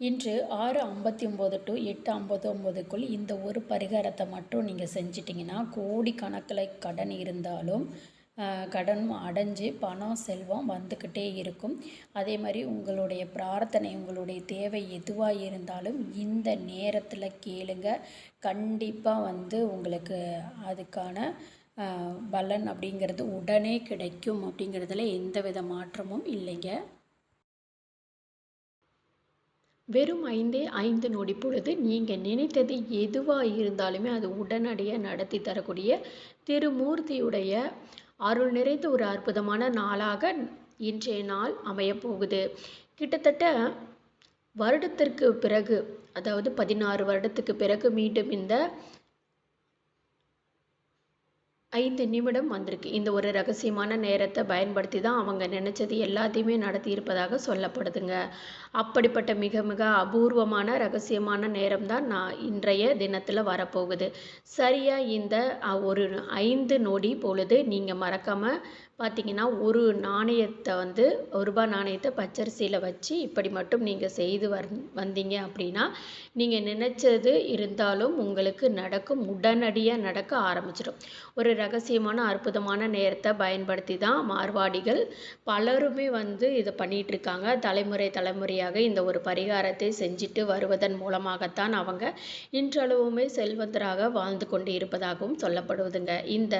இன்று ஆறு ஐம்பத்தி ஒம்பது டு எட்டு ஐம்பத்தி ஒம்பதுக்குள் இந்த ஒரு பரிகாரத்தை மட்டும் நீங்கள் செஞ்சிட்டிங்கன்னா கோடி கணக்கில் கடன் இருந்தாலும் கடன் அடைஞ்சு பணம் செல்வம் வந்துக்கிட்டே இருக்கும். அதே மாதிரி உங்களுடைய பிரார்த்தனை உங்களுடைய தேவை எதுவாக இருந்தாலும் இந்த நேரத்தில் கேளுங்க. கண்டிப்பாக வந்து உங்களுக்கு அதுக்கான பலன் அப்படிங்கிறது உடனே கிடைக்கும் அப்படிங்கிறதுல எந்த வித மாற்றமும் இல்லைங்க. வெறும் ஐந்தே ஐந்து நொடி பொழுது நீங்கள் நினைத்தது எதுவாக இருந்தாலுமே அது உடனடியாக நடத்தி தரக்கூடிய திருமூர்த்தியுடைய அருள் நிறைந்த ஒரு அற்புதமான நாளாக இன்றைய நாள் அமையப்போகுது. கிட்டத்தட்ட வருடத்திற்கு பிறகு அதாவது பதினாறு வருடத்துக்கு பிறகு மீண்டும் இந்த ஐந்து நிமிடம் வந்திருக்கு. இந்த ஒரு ரகசியமான நேரத்தை பயன்படுத்தி தான் அவங்க நினச்சது எல்லாத்தையுமே நடத்தியிருப்பதாக சொல்லப்படுதுங்க. அப்படிப்பட்ட மிக மிக அபூர்வமான ரகசியமான நேரம் தான் நான் இன்றைய தினத்தில் வரப்போகுது. சரியாக இந்த ஒரு ஐந்து நொடி பொழுது நீங்கள் மறக்காமல் பார்த்தீங்கன்னா ஒரு நாணயத்தை வந்து ரூபாய் நாணயத்தை பச்சரிசியில் வச்சு இப்படி மட்டும் நீங்கள் செய்து வர் வந்தீங்க அப்படின்னா நீங்கள் நினச்சது இருந்தாலும் உங்களுக்கு நடக்கும் உடனடியாக நடக்க ஆரம்பிச்சிடும் ஒரு ரகசியமான அற்புதமான நேரத்தை பயன்படுத்தி தான் மார்வாடிகள் பலருமே வந்து இதை பண்ணிகிட்ருக்காங்க தலைமுறை தலைமுறையாக இந்த ஒரு பரிகாரத்தை செஞ்சுட்டு வருவதன் மூலமாகத்தான் அவங்க இன்றளவுமே செல்வந்தராக வாழ்ந்து கொண்டு இருப்பதாகவும் சொல்லப்படுவதுங்க. இந்த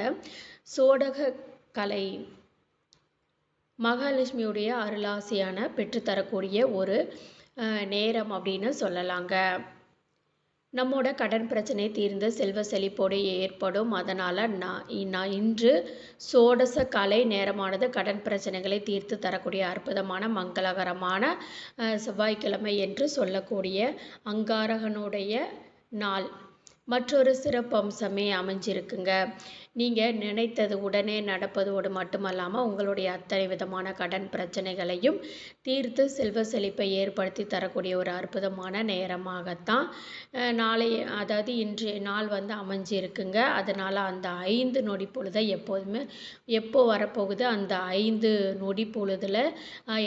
சோடக கலை மகாலட்சுமியுடைய அருளாசியான பெற்றுத்தரக்கூடிய ஒரு நேரம் அப்படின்னு சொல்லலாங்க. நம்மோட கடன் பிரச்சனை தீர்ந்து செல்வ செழிப்போடு ஏற்படும். அதனால் நான் நான் இன்று சோடச கலை நேரமானது கடன் பிரச்சனைகளை தீர்த்து தரக்கூடிய அற்புதமான மங்களகரமான செவ்வாய்க்கிழமை என்று சொல்லக்கூடிய அங்காரகனுடைய நாள். மற்றொரு சிறப்பம்சமே அமைஞ்சிருக்குங்க. நீங்கள் நினைத்தது உடனே நடப்பதோடு மட்டுமல்லாமல் உங்களுடைய அத்தனை விதமான கடன் பிரச்சனைகளையும் தீர்த்து செல்வ செழிப்பை ஏற்படுத்தி தரக்கூடிய ஒரு அற்புதமான நேரமாகத்தான் நாளை அதாவது இன்றைய நாள் வந்து அமைஞ்சிருக்குங்க. அதனால் அந்த ஐந்து நொடி பொழுதை எப்போதுமே எப்போ வரப்போகுது அந்த ஐந்து நொடி பொழுதில்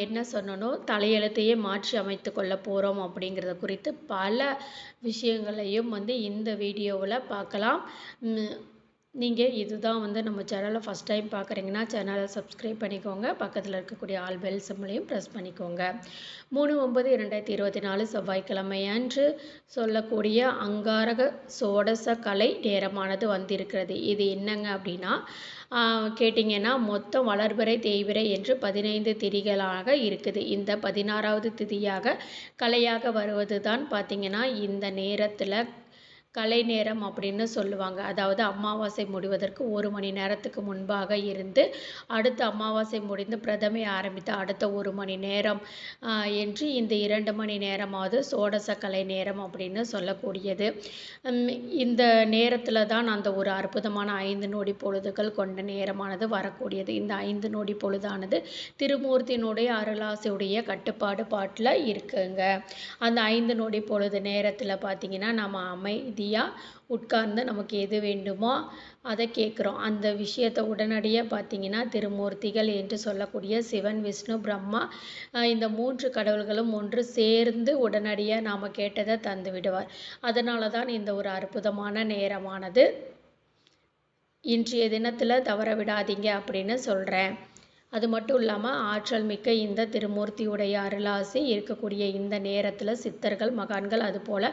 என்ன சொன்னனோ தலையெழுத்தையே மாற்றி அமைத்து கொள்ள போகிறோம் அப்படிங்கிறத குறித்து பல விஷயங்களையும் வந்து இந்த வீடியோவில் பார்க்கலாம். நீங்கள் இதுதான் வந்து நம்ம சேனலை ஃபஸ்ட் டைம் பார்க்குறீங்கன்னா சேனலை சப்ஸ்கிரைப் பண்ணிக்கோங்க. பக்கத்தில் இருக்கக்கூடிய ஆல் பெல் சிம்லையும் ப்ரெஸ் பண்ணிக்கோங்க. மூணு ஒன்பது இரண்டாயிரத்தி இருபத்தி நாலு செவ்வாய்க்கிழமை அன்று சொல்லக்கூடிய அங்காரக சோடச கலை நேரமானது வந்திருக்கிறது. இது என்னங்க அப்படின்னா கேட்டிங்கன்னா மொத்தம் வளர்பிறை தேய்விரை என்று பதினைந்து திதிகளாக இருக்குது. இந்த பதினாறாவது திதியாக கலையாக வருவது தான் பார்த்திங்கன்னா இந்த நேரத்தில் கலை நேரம் அப்படின்னு சொல்லுவாங்க. அதாவது அமாவாசை முடிவதற்கு ஒரு மணி நேரத்துக்கு முன்பாக இருந்து அடுத்த அமாவாசை முடிந்து பிரதமை ஆரம்பித்த அடுத்த ஒரு மணி நேரம் என்று இந்த இரண்டு மணி நேரமாவது சோடச கலை நேரம் அப்படின்னு சொல்லக்கூடியது. இந்த நேரத்தில் தான் அந்த ஒரு அற்புதமான ஐந்து நொடி பொழுதுகள் கொண்ட நேரமானது வரக்கூடியது. இந்த ஐந்து நொடி பொழுதானது திருமூர்த்தியினுடைய அருளாசையுடைய கட்டுப்பாடு பாட்டில் இருக்குங்க. அந்த ஐந்து நொடி பொழுது நேரத்தில் பார்த்தீங்கன்னா நம்ம அமைதி அமைதியாக உட்கார்ந்து நமக்கு எது வேண்டுமோ அதை கேட்குறோம். அந்த விஷயத்தை உடனடியாக பார்த்தீங்கன்னா திருமூர்த்திகள் என்று சொல்லக்கூடிய சிவன் விஷ்ணு பிரம்மா இந்த மூன்று கடவுள்களும் ஒன்று சேர்ந்து உடனடியாக நாம் கேட்டதை தந்து விடுவார். அதனால தான் இந்த ஒரு அற்புதமான நேரமானது. இன்றைய தினத்தில் தவற விடாதீங்க அப்படின்னு சொல்கிறேன் அது மட்டும் இல்லாமல் ஆற்றல் மிக்க இந்த திருமூர்த்தியுடைய அருளாசி இருக்கக்கூடிய இந்த நேரத்தில் சித்தர்கள் மகான்கள் அதுபோல்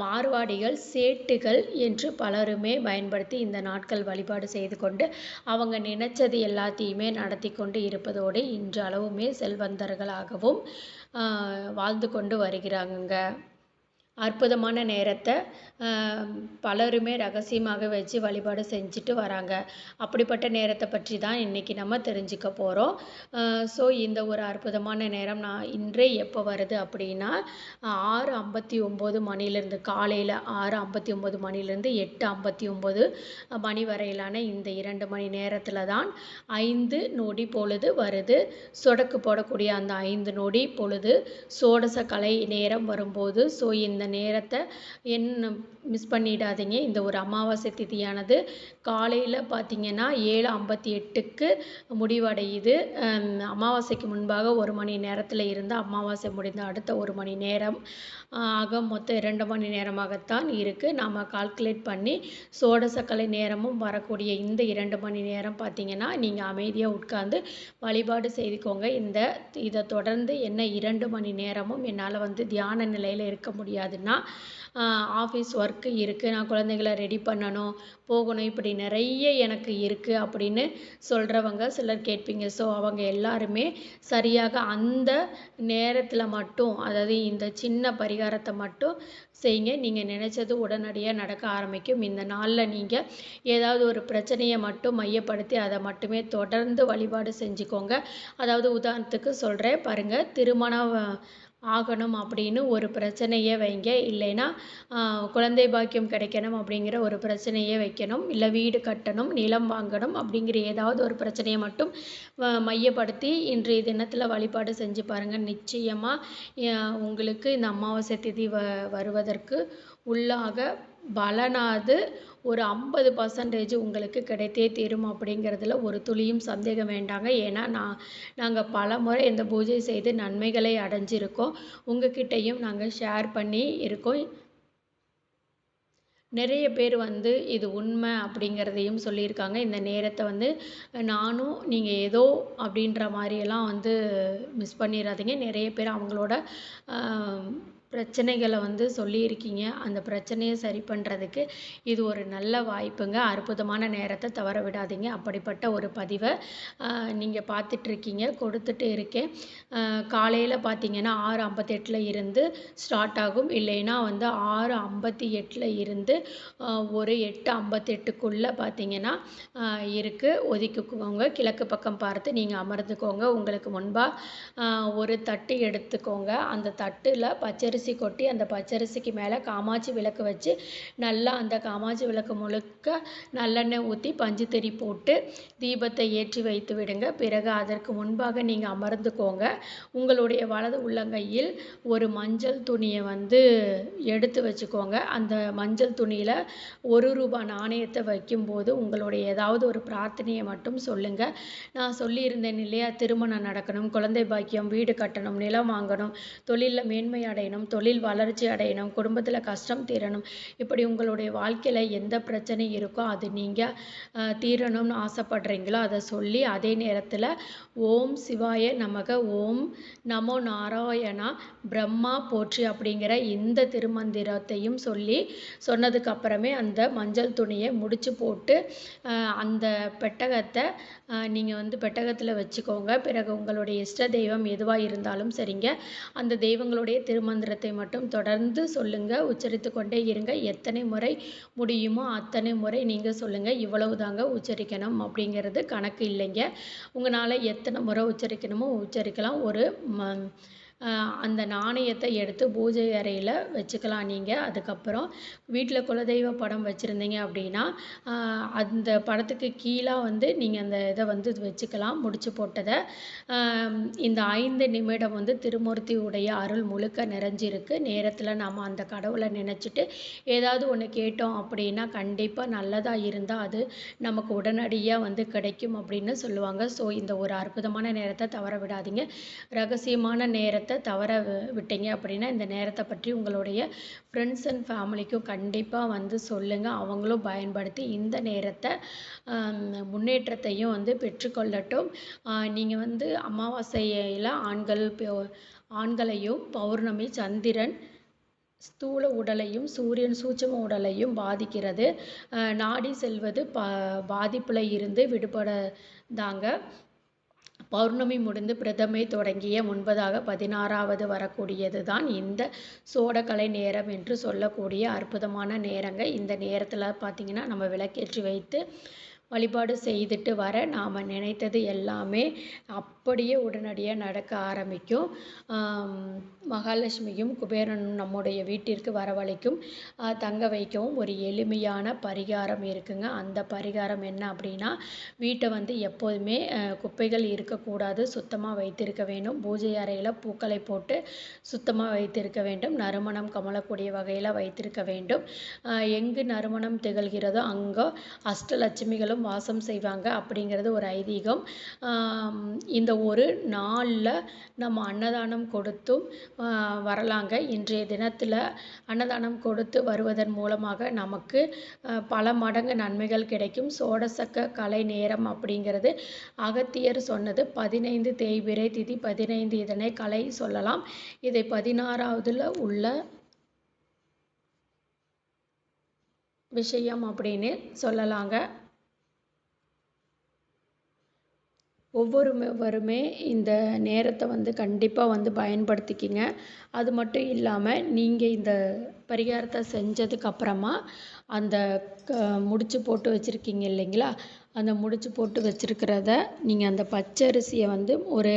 மார்வாடிகள் சேட்டுகள் என்று பலருமே பயன்படுத்தி இந்த நாட்கள் வழிபாடு செய்து கொண்டு அவங்க நினைச்சது எல்லாத்தையுமே நடத்தி கொண்டு இருப்பதோடு இன்றளவுமே செல்வந்தர்களாகவும் வாழ்ந்து கொண்டு வருகிறாங்கங்க. அற்புதமான நேரத்தை பலருமே ரகசியமாக வச்சு வழிபாடு செஞ்சுட்டு வராங்க. அப்படிப்பட்ட நேரத்தை பற்றி தான் இன்றைக்கி நம்ம தெரிஞ்சுக்க போகிறோம் ஸோ இந்த ஒரு அற்புதமான நேரம் நான் இன்றே எப்போ வருது அப்படின்னா ஆறு ஐம்பத்தி ஒம்பது மணிலேருந்து காலையில் ஆறு ஐம்பத்தி ஒம்பது மணிலேருந்து எட்டு ஐம்பத்தி ஒம்பது மணி வரையிலான இந்த இரண்டு மணி நேரத்தில் தான் ஐந்து நொடி பொழுது வருது. சொடக்கு போடக்கூடிய அந்த ஐந்து நொடி பொழுது சோடச கலை நேரம் வரும்போது ஸோ இந்த நேரத்தை என்ன மிஸ் பண்ணிடாதீங்க. இந்த ஒரு அமாவாசை திதியானது காலையில் பார்த்தீங்கன்னா ஏழு ஐம்பத்தி எட்டுக்கு முடிவடையுது. அமாவாசைக்கு முன்பாக ஒரு மணி நேரத்தில் இருந்து அமாவாசை முடிந்த அடுத்த ஒரு மணி நேரம் ஆக மொத்தம் இரண்டு மணி நேரமாகத்தான் இருக்குது நாம் கால்குலேட் பண்ணி சோடசக்கலை நேரமும் வரக்கூடிய இந்த இரண்டு மணி நேரம் பார்த்தீங்கன்னா நீங்கள் அமைதியாக உட்கார்ந்து வழிபாடு செய்துக்கோங்க. இந்த இதை தொடர்ந்து என்ன இரண்டு மணி நேரமும் என்னால் வந்து தியான நிலையில் இருக்க முடியாது. கிடையாதுன்னா ஆஃபீஸ் ஒர்க்கு இருக்குது நான் குழந்தைகளை ரெடி பண்ணணும் போகணும் இப்படி நிறைய எனக்கு இருக்குது அப்படின்னு சொல்கிறவங்க சிலர் கேட்பீங்க. ஸோ அவங்க எல்லாருமே சரியாக அந்த நேரத்தில் மட்டும் அதாவது இந்த சின்ன பரிகாரத்தை மட்டும் செய்யுங்க நீங்கள் நினச்சது உடனடியாக நடக்க ஆரம்பிக்கும். இந்த நாளில் நீங்கள் ஏதாவது ஒரு பிரச்சனையை மட்டும் மையப்படுத்தி அதை மட்டுமே தொடர்ந்து வழிபாடு செஞ்சுக்கோங்க. அதாவது உதாரணத்துக்கு சொல்கிறேன் பாருங்கள் திருமணம் ஆகணும் அப்படின்னு ஒரு பிரச்சனையை வைங்க. இல்லைன்னா குழந்தை பாக்கியம் கிடைக்கணும் அப்படிங்கிற ஒரு பிரச்சனையை வைக்கணும். இல்லை வீடு கட்டணும் நிலம் வாங்கணும் அப்படிங்கிற ஏதாவது ஒரு பிரச்சனையை மட்டும் வ- மையப்படுத்தி இன்றைய தினத்தில் வழிபாடு செஞ்சு பாருங்கள் நிச்சயமாக உங்களுக்கு இந்த அமாவாசை திதி வ வருவதற்கு உள்ளாக பலனாவது ஒரு ஐம்பது பர்சன்டேஜ் உங்களுக்கு கிடைத்தே தீரும் அப்படிங்கிறதுல ஒரு துளியும் சந்தேகம் வேண்டாங்க. ஏன்னா நான் நாங்கள் பல முறை இந்த பூஜை செய்து நன்மைகளை அடைஞ்சிருக்கோம். உங்ககிட்டையும் நாங்கள் ஷேர் பண்ணி இருக்கோம். நிறைய பேர் வந்து இது உண்மை அப்படிங்கிறதையும் சொல்லியிருக்காங்க. இந்த நேரத்தை வந்து நானும் நீங்கள் ஏதோ அப்படின்ற மாதிரியெல்லாம் வந்து மிஸ் பண்ணிடாதீங்க நிறைய பேர் அவங்களோட பிரச்சனைகளை வந்து சொல்லியிருக்கீங்க. அந்த பிரச்சனையை சரி பண்ணுறதுக்கு இது ஒரு நல்ல வாய்ப்புங்க. அற்புதமான நேரத்தை தவற விடாதீங்க. அப்படிப்பட்ட ஒரு பதிவை நீங்கள் பார்த்துட்ருக்கீங்க. கொடுத்துட்டு இருக்கேன். காலையில் பார்த்தீங்கன்னா ஆறு ஐம்பத்தெட்டில் இருந்து ஸ்டார்ட் ஆகும். இல்லைன்னா வந்து ஆறு ஐம்பத்தி எட்டில் இருந்து ஒரு எட்டு ஐம்பத்தெட்டுக்குள்ளே பார்த்தீங்கன்னா இருக்குது ஒதுக்கிக்கோங்க. கிழக்கு பக்கம் பார்த்து நீங்கள் அமர்ந்துக்கோங்க. உங்களுக்கு முன்பாக ஒரு தட்டு எடுத்துக்கோங்க. அந்த தட்டில் பச்சரிசி கொட்டி அந்த பச்சரிசிக்கு மேலே காமாட்சி விளக்கு வச்சு நல்லா அந்த காமாட்சி விளக்கு முழுக்க நல்லெண்ணெய் ஊற்றி பஞ்சு திரி போட்டு தீபத்தை ஏற்றி வைத்து விடுங்க. பிறகு அதற்கு முன்பாக நீங்கள் அமர்ந்துக்கோங்க. உங்களுடைய வலது உள்ளங்கையில் ஒரு மஞ்சள் துணியை வந்து எடுத்து வச்சுக்கோங்க. அந்த மஞ்சள் துணியில் ஒரு ரூபாய் நாணயத்தை வைக்கும்போது உங்களுடைய ஏதாவது ஒரு பிரார்த்தனையை மட்டும் சொல்லுங்கள் நான் சொல்லியிருந்தேன் இல்லையா? திருமணம் நடக்கணும் குழந்தை பாக்கியம் வீடு கட்டணும் நிலம் வாங்கணும் தொழிலில் மேன்மை அடையணும் தொழில் வளர்ச்சி அடையணும் குடும்பத்தில் கஷ்டம் தீரணும் இப்படி உங்களுடைய வாழ்க்கையில் எந்த பிரச்சனை இருக்கோ அது நீங்கள் தீரணும்னு ஆசைப்படுறீங்களோ அதை சொல்லி அதே நேரத்தில் ஓம் சிவாய நமக ஓம் நமோ நாராயணா பிரம்மா போற்றி அப்படிங்கிற இந்த திருமந்திரத்தையும் சொல்லி சொன்னதுக்கு அப்புறமே அந்த மஞ்சள் துணியை முடிச்சு போட்டு அந்த பெட்டகத்தை நீங்கள் வந்து பெட்டகத்தில் வச்சுக்கோங்க. பிறகு உங்களுடைய இஷ்ட தெய்வம் எதுவாக இருந்தாலும் சரிங்க. அந்த தெய்வங்களுடைய திருமந்திரத்தை மட்டும் தொடர்ந்து சொல்லுங்க உச்சரித்து கொண்டே இருங்க. எத்தனை முறை முடியுமோ அத்தனை முறை நீங்கள் சொல்லுங்கள் இவ்வளவு தாங்க உச்சரிக்கணும் அப்படிங்கிறது கணக்கு இல்லைங்க. உங்களால் எத்தனை முறை உச்சரிக்கணுமோ உச்சரிக்கலாம். ஒரு ம அந்த நாணயத்தை எடுத்து பூஜை அறையில் வச்சுக்கலாம் நீங்கள் அதுக்கப்புறம் வீட்டில் குலதெய்வ படம் வச்சுருந்தீங்க அப்படின்னா அந்த படத்துக்கு கீழே வந்து நீங்கள் அந்த இதை வந்து வச்சுக்கலாம் முடிச்சு போட்டதை. இந்த ஐந்து நிமிடம் வந்து திருமூர்த்தி உடைய அருள் முழுக்க நிறைஞ்சிருக்கு. நேரத்தில் நாம் அந்த கடவுளை நினச்சிட்டு ஏதாவது ஒன்று கேட்டோம் அப்படின்னா கண்டிப்பாக நல்லதாக இருந்தால் அது நமக்கு உடனடியாக வந்து கிடைக்கும் அப்படின்னு சொல்லுவாங்க. ஸோ இந்த ஒரு அற்புதமான நேரத்தை தவற விடாதீங்க. ரகசியமான நேரத்தை தவற விட்டீங்க அப்படின்னா இந்த நேரத்தை பற்றி உங்களுடைய ஃப்ரெண்ட்ஸ் அண்ட் ஃபேமிலிக்கும் கண்டிப்பாக வந்து சொல்லுங்கள் அவங்களும் பயன்படுத்தி இந்த நேரத்தை முன்னேற்றத்தையும் வந்து பெற்றுக்கொள்ளட்டும். நீங்கள் வந்து அமாவாசையில் ஆண்கள் ஆண்களையும் பௌர்ணமி சந்திரன் ஸ்தூல உடலையும் சூரியன் சூட்சம உடலையும் பாதிக்கிறது. நாடி செல்வது பா பாதிப்பில் இருந்து விடுபட தாங்க பௌர்ணமி முடிந்து பிரதமை தொடங்கிய முன்பதாக பதினாறாவது வரக்கூடியது தான் இந்த சோடக்கலை நேரம் என்று சொல்லக்கூடிய அற்புதமான நேரங்க. இந்த நேரத்தில் பார்த்தீங்கன்னா நம்ம விளக்கேற்றி வைத்து வழிபாடு செய்துட்டு வர நாம் நினைத்தது எல்லாமே அப்படியே உடனடியாக நடக்க ஆரம்பிக்கும். மகாலட்சுமியும் குபேரனும் நம்முடைய வீட்டிற்கு வரவழைக்கும் தங்க வைக்கவும் ஒரு எளிமையான பரிகாரம் இருக்குங்க. அந்த பரிகாரம் என்ன அப்படின்னா வீட்டை வந்து எப்போதுமே குப்பைகள் இருக்கக்கூடாது. சுத்தமாக வைத்திருக்க வேண்டும். பூஜை அறையில் பூக்களை போட்டு சுத்தமாக வைத்திருக்க வேண்டும். நறுமணம் கமலக்கூடிய வகையில் வைத்திருக்க வேண்டும். எங்கு நறுமணம் திகழ்கிறதோ அங்கே அஷ்டலட்சுமிகளும் வாசம் செய்வாங்க அப்படிங்கிறது ஒரு ஐதீகம். இந்த ஒரு நாளில் நம்ம அன்னதானம் கொடுத்தும் வரலாங்க. இன்றைய தினத்தில் அன்னதானம் கொடுத்து வருவதன் மூலமாக நமக்கு பல மடங்கு நன்மைகள் கிடைக்கும். சோடசக்க கலை நேரம் அப்படிங்கிறது அகத்தியர் சொன்னது. பதினைந்து தேய்பிரை திதி பதினைந்து இதனை கலை சொல்லலாம். இதை பதினாறாவதுல உள்ள விஷயம் அப்படின்னு சொல்லலாங்க. ஒவ்வொருவருமே இந்த நேரத்தை வந்து கண்டிப்பாக வந்து பயன்படுத்திக்கிங்க. அது மட்டும் இல்லாமல் நீங்கள் இந்த பரிகாரத்தை செஞ்சதுக்கப்புறமா அந்த க முடிச்சு போட்டு வச்சுருக்கீங்க இல்லைங்களா? அந்த முடிச்சு போட்டு வச்சுருக்கிறத நீங்கள் அந்த பச்சரிசியை வந்து ஒரு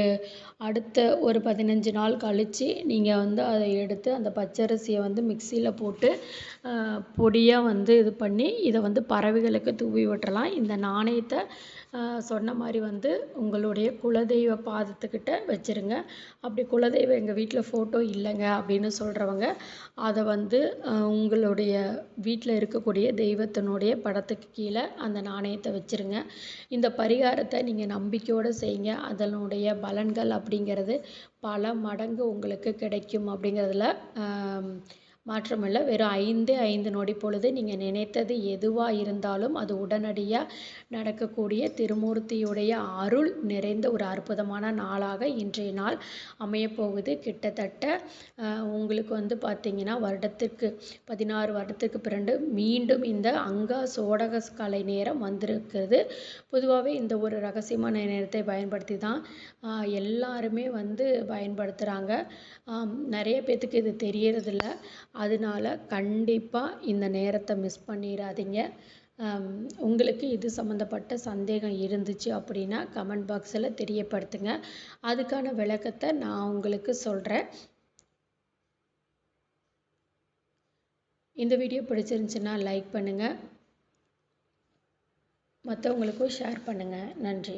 அடுத்த ஒரு பதினஞ்சு நாள் கழித்து நீங்கள் வந்து அதை எடுத்து அந்த பச்சரிசியை வந்து மிக்சியில் போட்டு பொடியாக வந்து இது பண்ணி இதை வந்து பறவைகளுக்கு தூவி விட்டுறலாம். இந்த நாணயத்தை சொன்ன மாதிரி வந்து உங்களுடைய குலதெய்வ பாதத்துக்கிட்ட வச்சுருங்க. அப்படி குலதெய்வம் எங்கள் வீட்டில் ஃபோட்டோ இல்லைங்க அப்படின்னு சொல்கிறவங்க அதை வந்து உங்களுடைய வீட்டில் இருக்கக்கூடிய தெய்வத்தினுடைய படத்துக்கு கீழே அந்த நாணயத்தை வச்சுருங்க. இந்த பரிகாரத்தை நீங்கள் நம்பிக்கையோடு செய்யுங்க. அதனுடைய பலன்கள் அப்படிங்கிறது பல மடங்கு உங்களுக்கு கிடைக்கும் அப்படிங்கிறதுல மாற்றமில்லை. வெறும் ஐந்தே ஐந்து நொடி பொழுது நீங்கள் நினைத்தது எதுவாக இருந்தாலும் அது உடனடியாக நடக்கக்கூடிய திருமூர்த்தியுடைய அருள் நிறைந்த ஒரு அற்புதமான நாளாக இன்றைய நாள் அமையப்போகுது கிட்டத்தட்ட உங்களுக்கு வந்து பார்த்திங்கன்னா வருடத்திற்கு பதினாறு வருடத்துக்கு பிறண்டு மீண்டும் இந்த அங்கா சோடக கலை நேரம் வந்திருக்கிறது. பொதுவாகவே இந்த ஒரு ரகசியமான நேரத்தை பயன்படுத்தி தான் எல்லாருமே வந்து பயன்படுத்துகிறாங்க நிறைய பேர்த்துக்கு இது தெரியறதில்ல. அதனால கண்டிப்பாக இந்த நேரத்தை மிஸ் பண்ணிடாதீங்க. உங்களுக்கு இது சம்மந்தப்பட்ட சந்தேகம் இருந்துச்சு அப்படின்னா கமெண்ட் பாக்ஸில் தெரியப்படுத்துங்க. அதுக்கான விளக்கத்தை நான் உங்களுக்கு சொல்கிறேன் இந்த வீடியோ பிடிச்சிருந்துச்சுன்னா லைக் பண்ணுங்கள் மற்றவங்களுக்கும் ஷேர் பண்ணுங்கள் நன்றி.